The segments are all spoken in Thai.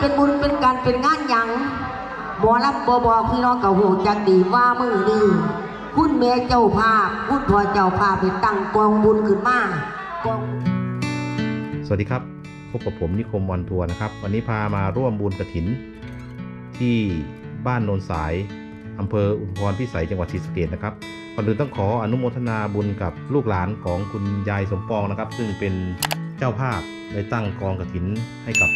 เป็นบุญเป็นการเป็นงานยังหมอลำบบอกพี่น้องกับหูจักดีว่ามือนี้คุณแม่เจ้าภาพคุณพ่อเจ้าภาพไปตั้งกองบุญขึ้นมากองสวัสดีครับพบกับผมนิคมวันทัวร์นะครับ วันนี้พามาร่วมบุญกระถิน ที่บ้านโนนสายอำเภออุทมพรพิสัยจังหวัดศรีสะเกษนะครับก่อนอื่นต้องขออนุโมทนาบุญกับลูกหลานของคุณยายสมปองนะครับ ซึ่งเป็นเจ้าภาพได้ตั้งกองกระถินให้กับ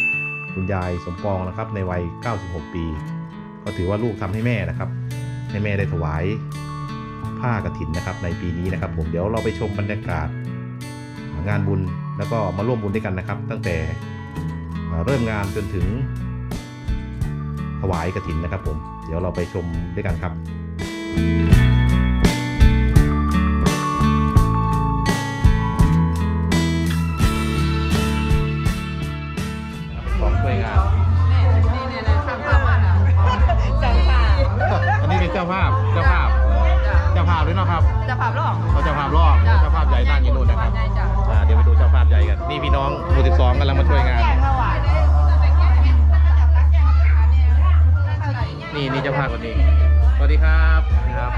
คุณยายสมปองนะครับในวัย 96 ปี ก็ถือว่าลูกทำให้แม่นะครับ ให้แม่ได้ถวายผ้ากระถินนะครับในปีนี้นะครับ ผมเดี๋ยวเราไปชมบรรยากาศ งานบุญแล้วก็มาร่วมบุญด้วยกันนะครับ ตั้งแต่เริ่มงานจนถึงถวายกระถินนะครับ ผมเดี๋ยวเราไปชมด้วยกันครับขอ นนี่พี่น้องหมู่สิบสองกำลังมาช่วยงานแกงถวายนี่นี่เจ้าภาพคนนี้สวัสดีครับสวัสดีครับ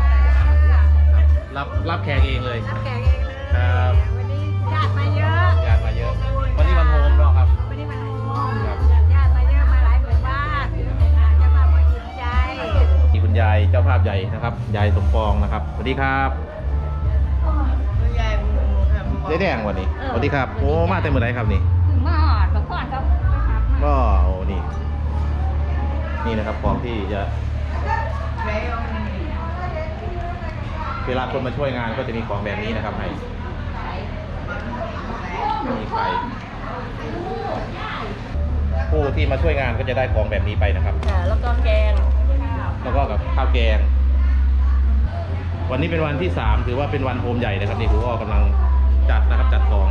รับรับแขกเองเลยแกงเองเลยครับวันนี้ญาติมาเยอะญาติมาเยอะ วันนี้วันโฮมเนาะครับวันนี้มาครับญาติมาเยอะมาหลายหมู่บ้านจะมาประอิ่มใจนี่คุณยายเจ้าภาพใหญ่นะครับยายสมปองนะครับสวัสดีครับ เจ๊แดงวันนี้สวัสดีครับโอ้มาเต็มหมดเลยครับนี่มาหอดมาก่อนครับก็โอ้นี่นี่นะครับของที่จะเวลาคนมาช่วยงานก็จะมีของแบบนี้นะครับให้มีไข่ผู้ที่มาช่วยงานก็จะได้ของแบบนี้ไปนะครับค่ะแล้วก็แกง แล้วก็กับข้าวแกง วันนี้เป็นวันที่สามถือว่าเป็นวันโฮมใหญ่นะครับนี่ครูอ้อกำลัง จัดนะครับจัดของ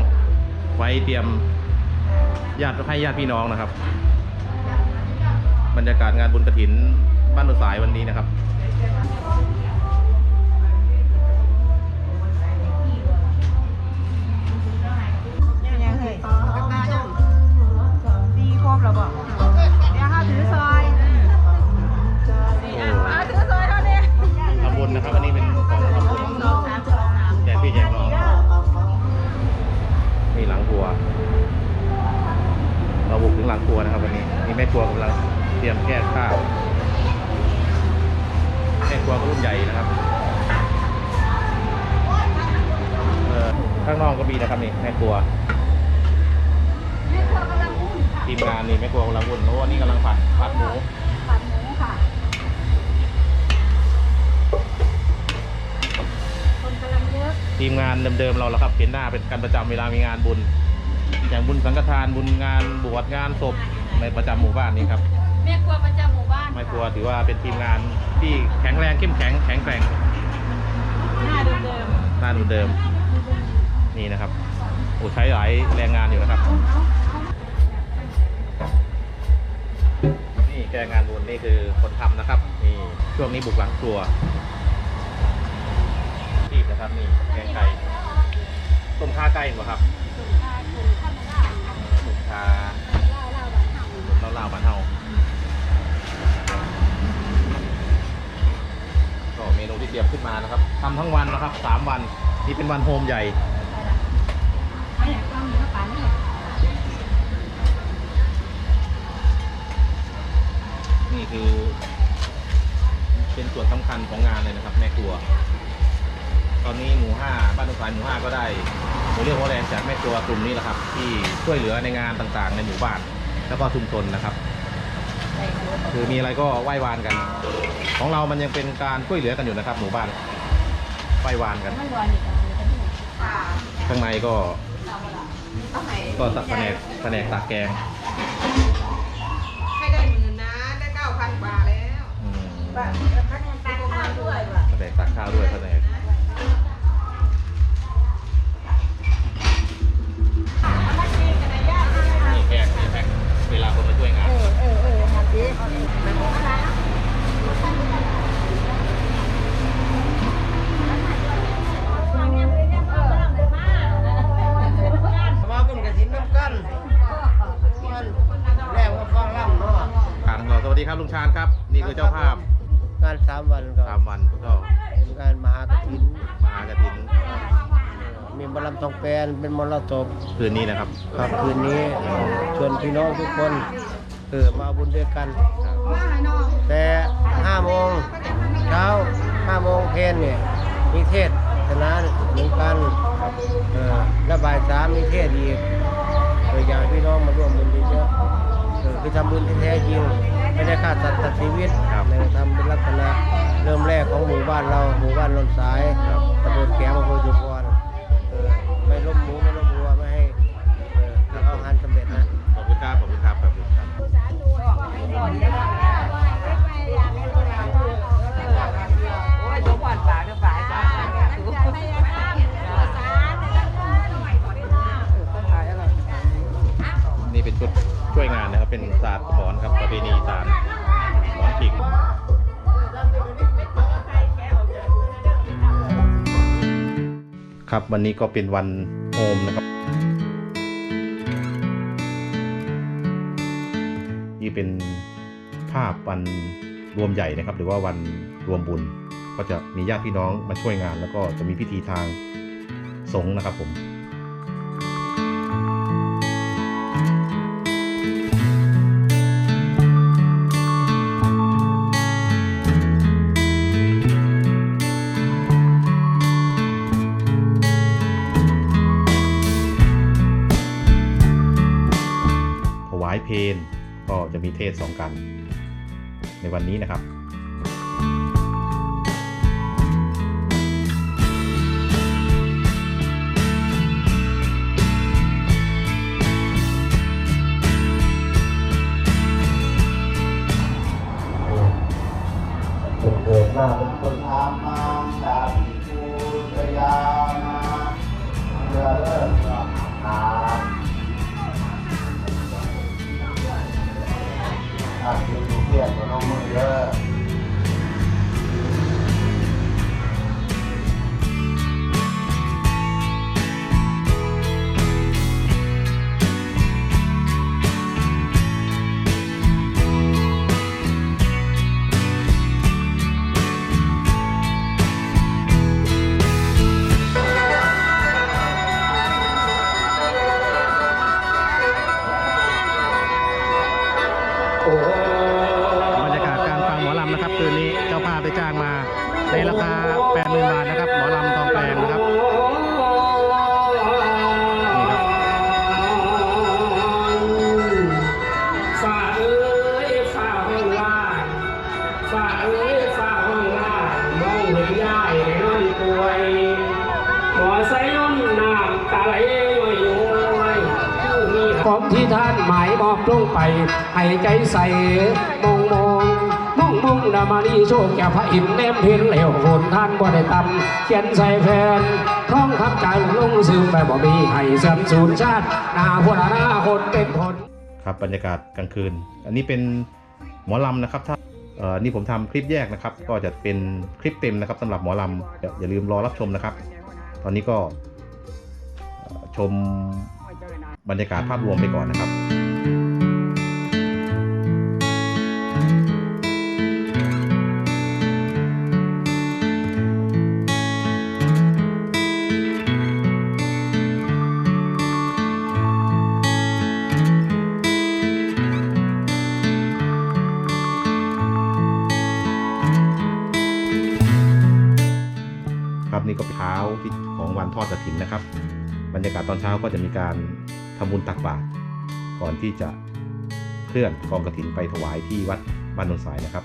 ไว้เตรียมญาติให้ญาติพี่น้องนะครับ บรรยากาศงานบุญกระถินบ้านหนุสายวันนี้นะครับ แม่ครัวกำลังเตรียมแก้ข้าวแม่ครัวก็รุ่นใหญ่นะครับเออข้างนอกก็มีนะครับนี่แม่ครัวทีมงานนี่แม่ครัวกำลังวุ่นโอ้นี่กำลังผัดผัดหมูผัดหมูค่ะ คนกำลังเยอะ ทีมงานเดิมๆเราแล้วครับเห็นหน้าเป็นกันประจำเวลามีงานบุญ อย่างบุญสังฆทานบุญงานบวชงานศพใน ประจำหมู่บ้านนี้ครับแม่ครัวประจำหมู่บ้านไม่กลัวถือว่าเป็นทีมงานที่แข็งแรงเข้มแข็งแข็งแกร่งหน้าเดิมหน้าเดิมๆนี่นะครับโอ้ใช้หลายแรงงานอยู่นะครับ นี่แกงานบุญนี่คือคนทำนะครับนี่ช่วงนี้บุกหลังครัวรีบนะครับนี่แกงไก่ต้มข่าไก่เหรอครับต้มข่า ต้มเล่าๆบ้านเฮาก็เมนูที่เตรียมขึ้นมานะครับทำทั้งวันนะครับสามวันนี่เป็นวันโฮมใหญ่นี่คือเป็นส่วนสำคัญของงานเลยนะครับแม่ครัว ตอนนี้หมู่ห้าบ้านตุกสายหมู่ห้าก็ได้หมูเรียกว่าแรงจากแม่ครัวกลุ่มนี้แหละครับ ที่ช่วยเหลือในงานต่างๆ ในหมู่บ้าน แล้วก็ชุมชนนะครับ คือมีอะไรก็ไหว้วานกัน ของเรามันยังเป็นการช่วยเหลือกันอยู่นะครับ หมู่บ้านไหว้วานกันข้างในก็ก็แผนกแผนกตากแกง นเป็นหมอลำศพคืนนี้นะครับ ครับคืนนี้ชวนพี่น้องทุกคนเออมาบุญด้วยกัน แต่5โมงเช้า5โมงเพลนเนี่ยมีเทศคณะเหมือนกันเออแล้วบ่ายสามมีเทศอีกเอออยากให้พี่น้องมาร่วมบุญเยอะๆเออคือทำบุญที่แท้จริงไม่ได้ฆ่าสัตว์ตัดชีวิตครับเลยทำเป็นลักษณะเริ่มแรกของหมู่บ้านเราหมู่บ้านลนสายตำบลแขมอำเภอจุฬาเออไมหมูไม่ล้มวัวไม่ให้เออให้เขาหันสำเร็จนะ ขอบคุณครับขอบคุณครับขอบคุณครับ โอ้ยสมบัติฝากเด้อฝากฝากฝากต้องขายอะไร นี่เป็นชุดช่วยงานนะครับ เป็นศาสตร์หมอนครับประเพณีศาสตร์หมอนขิง ครับวันนี้ก็เป็นวัน โฮมนะครับนี่เป็นภาพวันรวมใหญ่นะครับ หรือว่าวันรวมบุญ ก็จะมีญาติพี่น้องมาช่วยงาน แล้วก็จะมีพิธีทางสงฆ์นะครับผม เทศสองกัน ในวันนี้นะครับ นะครับคืนนี้เจ้าภาพได้จ้างมาในราคา 80,000 บาทนะครับหมอลำทองแปลงนะครับนี่ครับฝ่าเอ้ยฝ่าห้องล่างฝ่าเอ้ยฝ่าห้องล่างมองเห็นยายในนอนป่วยหมอใส่ล้นน้ำตาไหลย้อยย้อยผู้มีของที่ท่านหมายบอกลงไปให้ใจใส่มองมอง มองมองนามานีโชคแก่พระอินทร์แนมเพียนเหลวฝนท่านบ่ได้ตำเขียนใส่แผ่นท้องคำใจลงซึมไปบ่มีให้เสื่อมสูญชาตินาพวกนาคนเป็นผลครับบรรยากาศกลางคืน อันนี้เป็นหมอลำนะครับถ้าเอ่อนี่ผมทำคลิปแยกนะครับ ก็จะเป็นคลิปเต็มนะครับสำหรับหมอลำอย่าอย่าลืมรอรับชมนะครับ ตอนนี้ก็ชมบรรยากาศภาพรวมไปก่อนนะครับ นี่ก็เช้าที่ของวันทอดกระถินนะครับ บรรยากาศตอนเช้าก็จะมีการทำบุญตักบาตรก่อนที่จะเคลื่อนกองกระถินไปถวายที่วัดบ้านนนสายนะครับ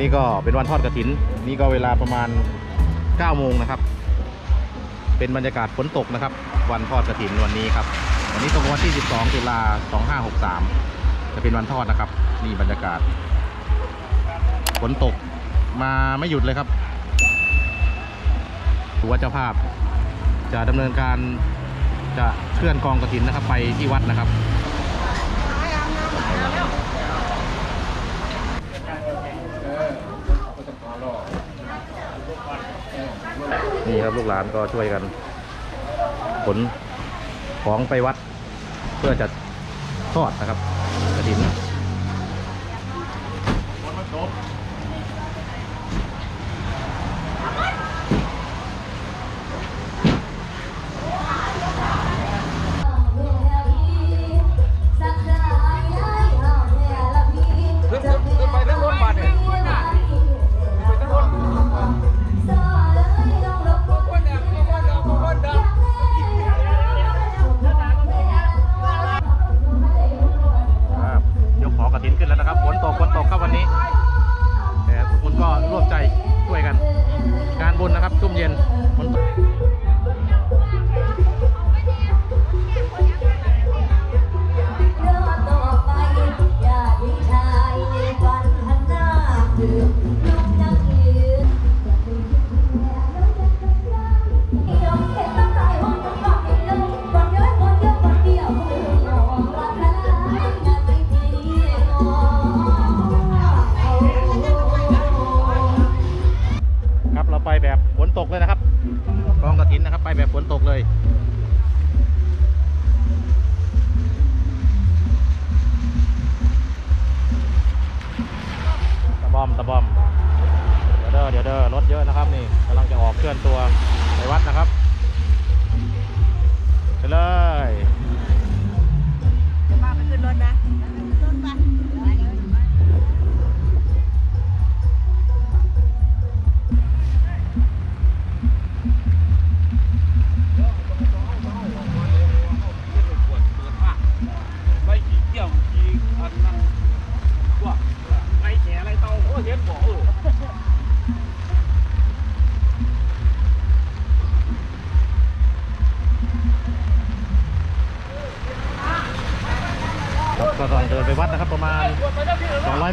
นี้ก็เป็นวันทอดกระถิน นี่ก็เวลาประมาณ9โมงนะครับ เป็นบรรยากาศฝนตกนะครับ วันทอดกระถินวันนี้ครับ วันนี้ตรงวันที่ 12ตุลา2563 จะเป็นวันทอดนะครับ นี่บรรยากาศฝนตกมาไม่หยุดเลยครับถือว่าเจ้าภาพจะดำเนินการจะเคลื่อนกองกระถินนะครับ ไปที่วัดนะครับ นี่ครับลูกหลานก็ช่วยกันขนของไปวัด เพื่อจะทอดนะครับกระถิน ตกเลยนะครับคลองกระถินนะครับ ไปแบบฝนตกเลย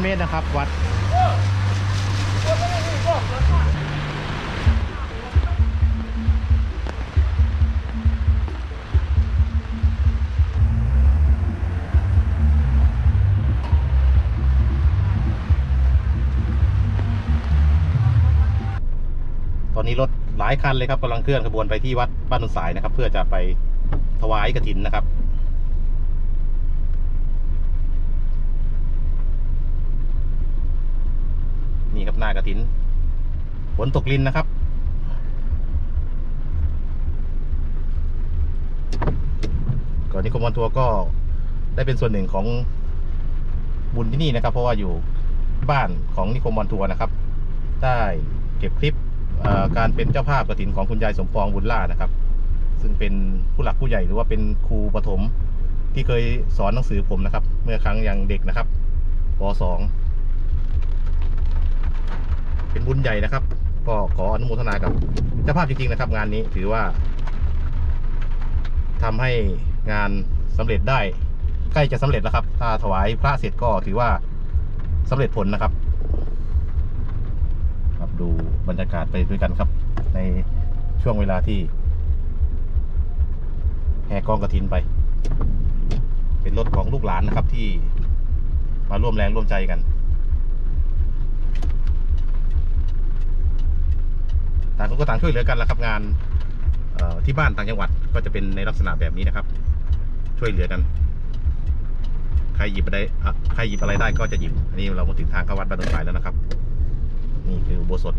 มตรนะครับ วัด ตอนนี้รถหลายคันเลยครับกำลังเคลื่อนขบวนไปที่วัดบ้านนุนสายนะครับ เพื่อจะไปถวายกระถินนะครับ นี่ครับหน้ากระถินฝนตกลินนะครับก่อนนี้คมวันทัวร์ก็ได้เป็นส่วนหนึ่งของบุญที่นี่นะครับ เพราะว่าอยู่บ้านของนิคมวันทัวร์นะครับ ได้เก็บคลิปการเป็นเจ้าภาพกระถินของคุณยายสมปองบุญล่านะครับ ซึ่งเป็นผู้หลักผู้ใหญ่หรือว่าเป็นครูประถมที่เคยสอนหนังสือผมนะครับ เมื่อครั้งยังเด็กนะครับป .2 เป็นบุญใหญ่นะครับ ก็ขออนุโมทนากับเจ้าภาพจริงๆนะครับ งานนี้ถือว่าทำให้งานสำเร็จได้ ใกล้จะสำเร็จแล้วครับ ถ้าถวายพระเสร็จก็ถือว่าสำเร็จผลนะครับ ครับดูบรรยากาศไปด้วยกันครับ ในช่วงเวลาที่แห่กองกระถินไป เป็นรถของลูกหลานนะครับที่มาร่วมแรงร่วมใจกัน ต่างคนก็ต่างช่วยเหลือกันแล้วครับงานที่บ้านต่างจังหวัดก็จะเป็นในลักษณะแบบนี้นะครับ ช่วยเหลือกัน ใครหยิบอะไรอะใครหยิบอะไรได้ก็จะหยิบอันนี้เรามาถึงทางเข้าวัดบ้านดอนสายแล้วนะครับ นี่คืออุโบสถ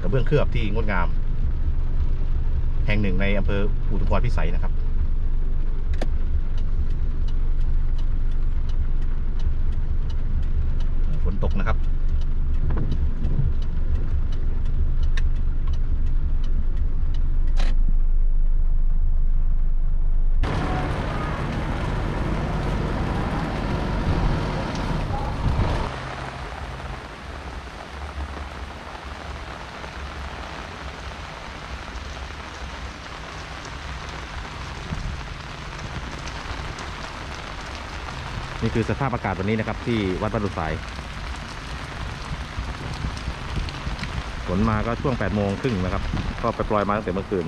กระเบื้องเคลือบที่งดงาม แห่งหนึ่งในอำเภออุทุมพรพิสัยนะครับฝนตกนะครับ นี่คือสภาพอากาศวันนี้นะครับที่วัดบ้านดุสายฝนมาก็ช่วง8โมงครึ่งนะครับ ก็ไปปล่อยมาตั้งแต่เมื่อคืน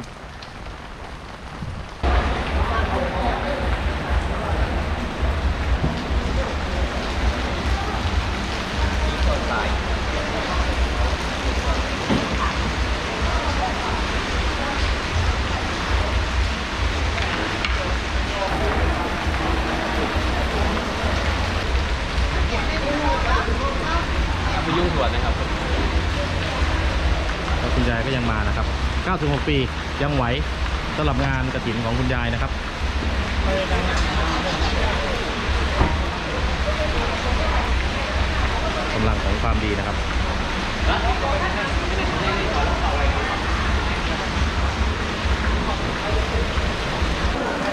ไปยุ่งสวนนะครับ แล้วคุณยาย ก็ยังมานะครับ 96 ปียังไหวสำหรับงานกระถินของคุณยายนะครับกำลังของความดีนะครับ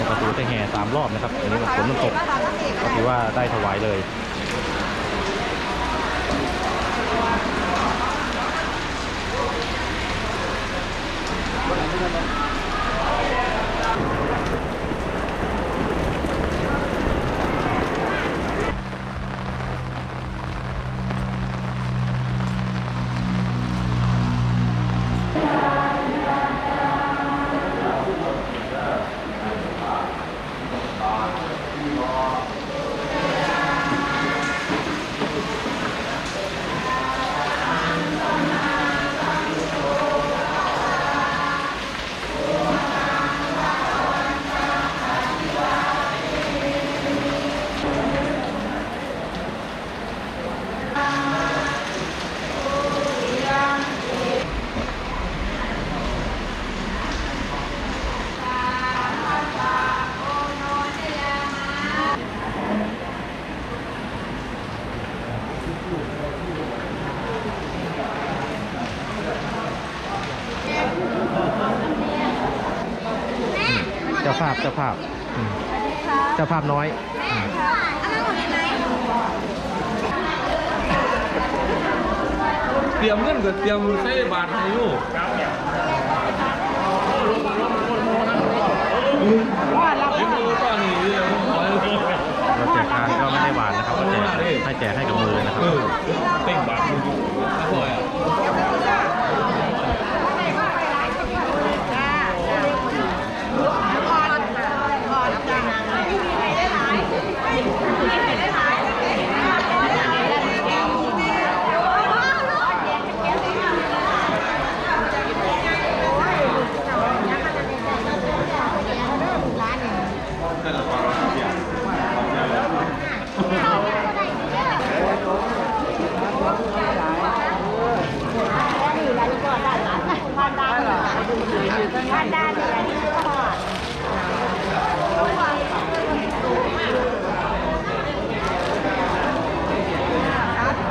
ประตูได้แห่สามรอบนะครับอันนี้ฝนมันตกก็ถือว่าได้ถวายเลย จ้าภาพเจ้าภาพอืมเจ้าภาพน้อยเตรียมเงินกับเตรียมใช้บาทให้ลูกว่าเราเลี้ยงดูตอนนี้เลยเราแจกทานก็ไม่ได้หวานนะครับก็แจกให้แจกให้กับมือนะครับ เออเต่งบาทมึงอร่อยอะ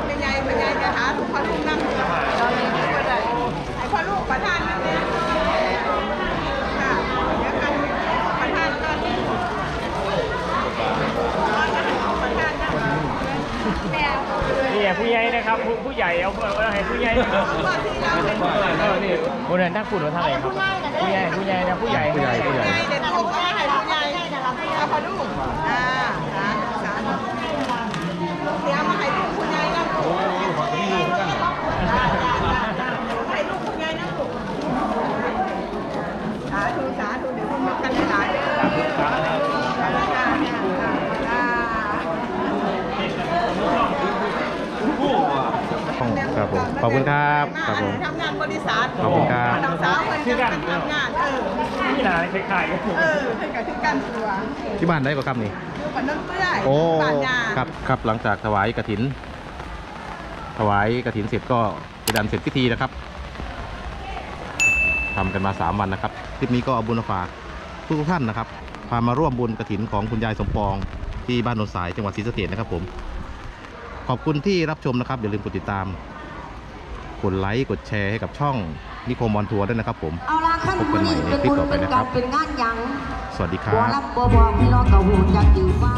เป็นไงเป็นไงจะหาทุกคนทุกนั่งไอ้พ่อลูกประธานนั่นเองค่ะเดี๋ยวกันประธานก็ประธานนั่ง นี่ไงผู้ใหญ่นะ ครับผู้ผู้ใหญ่เอาเอาให้ผู้ใหญ่นะครับเออนี่คนนั้นนั่งพูดว่าเท่าไหร่ครับผู้ใหญ่ผู้ใหญ่นะผู้ใหญ่ผู้ใหญ่ผู้ใหญ่ เด็กลูกก็ให้ผู้ใหญ่เอาพ่อลูกอ่าสาสาเสียมาให้ลูกผู้ใหญ่นะลูกให้ลูกผู้ใหญ่นะลูกสาธุสาธุเดี๋ยวคุณมากันหลายเด้อจ้าจ้าจ้า ครับผมขอบคุณครับครับผม ทำงานบริษัท ขอบคุณครับ ทำสาวเหมือนกันทำงาน เออ นี่นะคล้ายๆกัน เออให้กับ ที่กันตัวที่บ้านได้กว่าครับนี่บบ้านน้ำเตื้อยโอ้บ้านยาครับครับหลังจากถวายกระถิน ถวายกระถินเสร็จก็เป็นอันเสร็จพิธีนะครับทำกันมา 3 วันนะครับคลิปนี้ก็เอาบุญมาฝากทุกๆท่านนะครับพามาร่วมบุญกระถินของคุณยายสมปองที่บ้านโนนสายจังหวัดศรีสะเกษนะครับผม ขอบคุณที่รับชมนะครับอย่าลืมกดติดตาม กดไลค์กดแชร์ให้กับช่องนิโคมอนทัวร์ด้วยนะครับผมเอาละขั้น พบกันใหม่นี้ในเป็นคลิปบุญต่อไปเป็นนะครักาบรเป็นงานหยังสวัสดีคบ่รับรับบ่บอกพี่น้องกับหูจักดีว่า